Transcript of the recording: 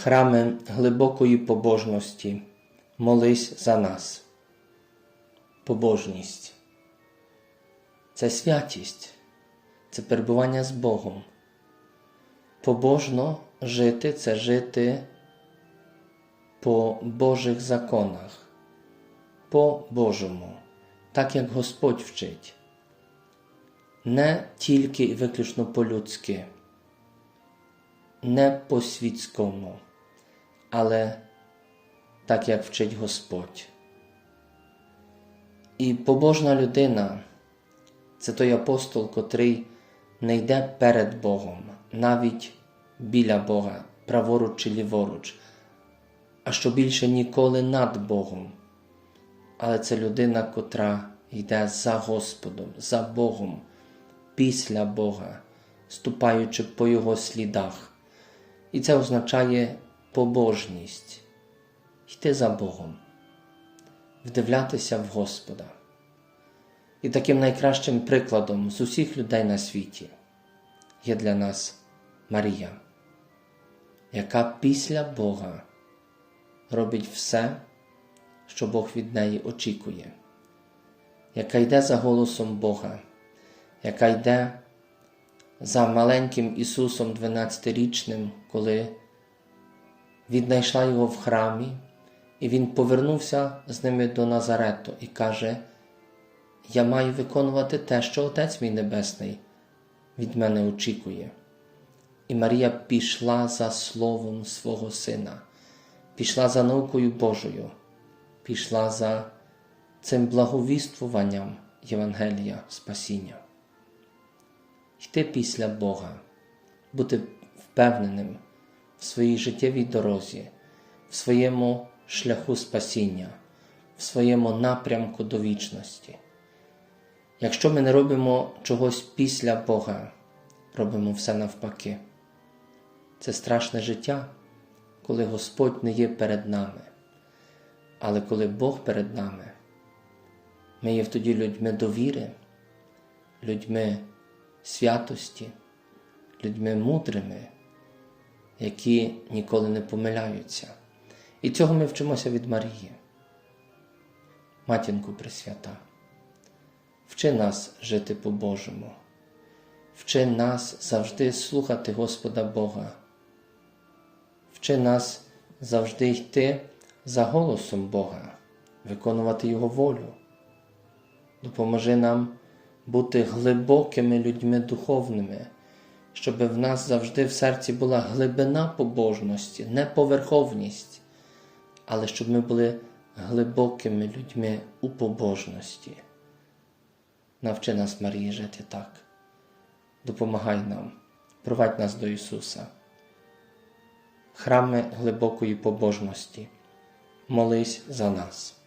Храме глибокої побожності, молись за нас. Побожність це святість, це перебування з Богом. Побожно жити це жити по Божих законах, по Божому, так як Господь вчить. Не тільки і виключно по-людськи, не по світському, але так, як вчить Господь. І побожна людина це той апостол, котрий не йде перед Богом, навіть біля Бога, праворуч чи ліворуч, а що більше ніколи над Богом. Але це людина, котра йде за Господом, за Богом, після Бога, ступаючи по Його слідах. І це означає побожність, йти за Богом, вдивлятися в Господа. І таким найкращим прикладом з усіх людей на світі є для нас Марія, яка після Бога робить все, що Бог від неї очікує, яка йде за голосом Бога, яка йде за маленьким Ісусом 12-річним, коли віднайшла його в храмі, і Він повернувся з ними до Назарету і каже: Я маю виконувати те, що Отець мій Небесний від мене очікує. І Марія пішла за Словом свого Сина, пішла за наукою Божою, пішла за цим благовіствуванням Євангелія Спасіння. Йти після Бога, бути впевненим в своїй життєвій дорозі, в своєму шляху спасіння, в своєму напрямку до вічності. Якщо ми не робимо чогось після Бога, робимо все навпаки. Це страшне життя, коли Господь не є перед нами. Але коли Бог перед нами, ми є тоді людьми довіри, людьми святості, людьми мудрими, які ніколи не помиляються. І цього ми вчимося від Марії. Матінку Пресвята, вчи нас жити по-божому, вчи нас завжди слухати Господа Бога, вчи нас завжди йти за голосом Бога, виконувати Його волю. Допоможи нам бути глибокими людьми духовними, щоб в нас завжди в серці була глибина побожності, не поверховність, але щоб ми були глибокими людьми у побожності. Навчи нас, Марії, жити так. Допомагай нам, провадь нас до Ісуса. Храми глибокої побожності, молись за нас.